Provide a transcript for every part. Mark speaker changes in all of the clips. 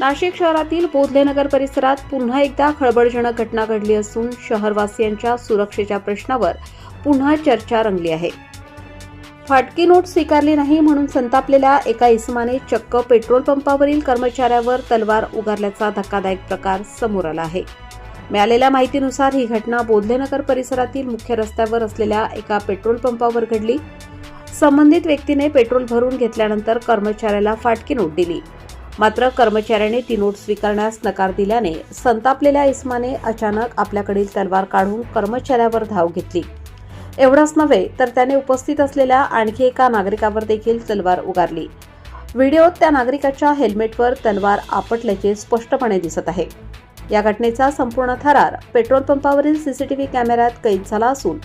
Speaker 1: नाशिक शहरातील बोधलेनगर परिसरात पुन्हा एकदा खळबळजनक घटना घडली असून शहरवासियांच्या सुरक्षेच्या प्रश्नावर पुन्हा चर्चा रंगली आहे. फाटकी नोट स्वीकारली नाही म्हणून संतापलेल्या एका इसमाने चक्क पेट्रोल पंपावरील कर्मचाऱ्यावर तलवार उगारल्याचा धक्कादायक प्रकार समोर आला आहे. मिळालेल्या माहितीनुसार ही घटना बोधलेनगर परिसरातील मुख्य रस्त्यावर असलेल्या एका पेट्रोल पंपावर घडली. संबंधित व्यक्तीने पेट्रोल भरून घेतल्यानंतर कर्मचाऱ्याला फाटकी नोट दिली. मात्र कर्मचाऱ्याने ती नोट स्वीकारण्यास नकार दिल्याने संतापलेल्या इस्माने अचानक आपल्याकडील तलवार काढून कर्मचाऱ्यावर धाव घेतली. एवढंच नव्हे तर त्याने उपस्थित असलेल्या आणखी एका नागरिकावर देखील तलवार उगारली. व्हिडिओत त्या नागरिकाच्या हेल्मेटवर तलवार आपटल्याचे स्पष्टपणे दिसत आहे. या घटनेचा संपूर्ण थरार पेट्रोल पंपावरील सीसीटीव्ही कॅमेऱ्यात कैद झाला असून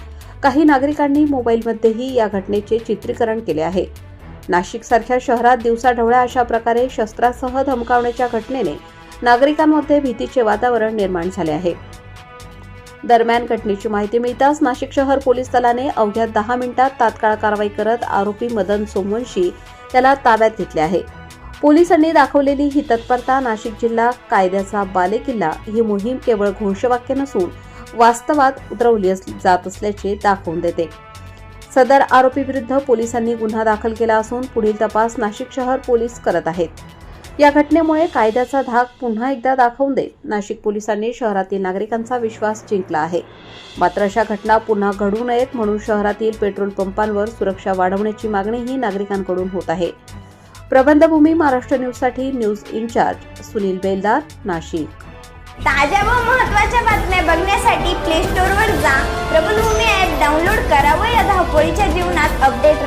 Speaker 1: काही नागरिकांनी मोबाईलमध्येही या घटनेचे चित्रीकरण केले आहे. नाशिकसारख्या शहरात दिवसाढवळ्या अशा प्रकारे शस्त्रासह धमकावण्याच्या घटनेने नागरिकांमध्ये भीतीचे वातावरण निर्माण झाले आहे. दरम्यान घटनेची माहिती मिळताच नाशिक शहर पोलीस दलाने अवघ्या दहा मिनिटात तात्काळ कारवाई करत आरोपी मदन सोमवंशी त्याला ताब्यात घेतले आहे. पोलिसांनी दाखवलेली ही तत्परता नाशिक जिल्हा कायद्याचा बालेकिल्ला ही मोहीम केवळ घोषवाक्य नसून वास्तवात उतरवली जात असल्याचे दाखवून देते. सदर आरोपीविरुद्ध पोलिसांनी गुन्हा दाखल केला असून पुढील तपास नाशिक शहर पोलीस करत आहेत. या घटनेमुळे कायद्याचा धाक पुन्हा एकदा दाखवून देत नाशिक पोलिसांनी शहरातील नागरिकांचा विश्वास जिंकला आहे. मात्र अशा घटना पुन्हा घडू नयेत म्हणून शहरातील पेट्रोल पंपांवर सुरक्षा वाढवण्याची मागणीही नागरिकांकडून होत आहे. प्रबंधभूमी महाराष्ट्र न्यूजसाठी न्यूज इन्चार्ज सुनील बेलदार नाशिक.
Speaker 2: ताज्या व होळीच्या जीवनात अपडेट